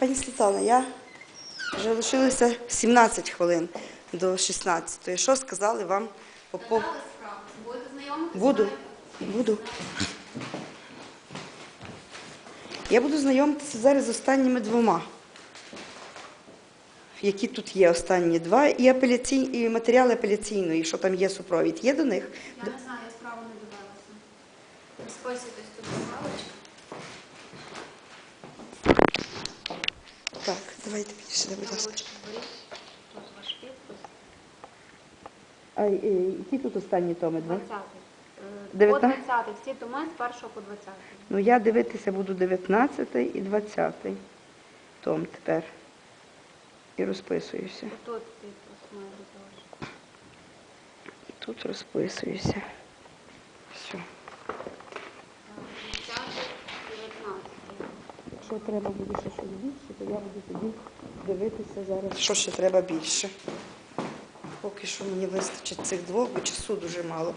Пані Світлана, я вже лишилося 17 хвилин до 16. Що сказали вам по. Будете знайомитися? Буду. Буду. Я буду знайомитися зараз з останніми двома, які тут є останні два, і, апеляцій... і матеріали апеляційної, що там є супровід. Є до них? Я не знаю, я справу не дивилася. Розписуйтесь тут Так, давайте підійшли, будь ласка. А е, які тут останні томи? Два? 20. По Дев'ятна- 20. Всі томи з 1 по 20. Ну, я дивитися буду 19 і 20 том тепер. І розписуюся. Тут підпис має бути. І тут розписуюся. Все. Так, 20 і 19. Якщо треба буде ще щось більше, то я буду тоді дивитися зараз, що ще треба більше. Поки що мені вистачить цих двох, бо часу дуже мало.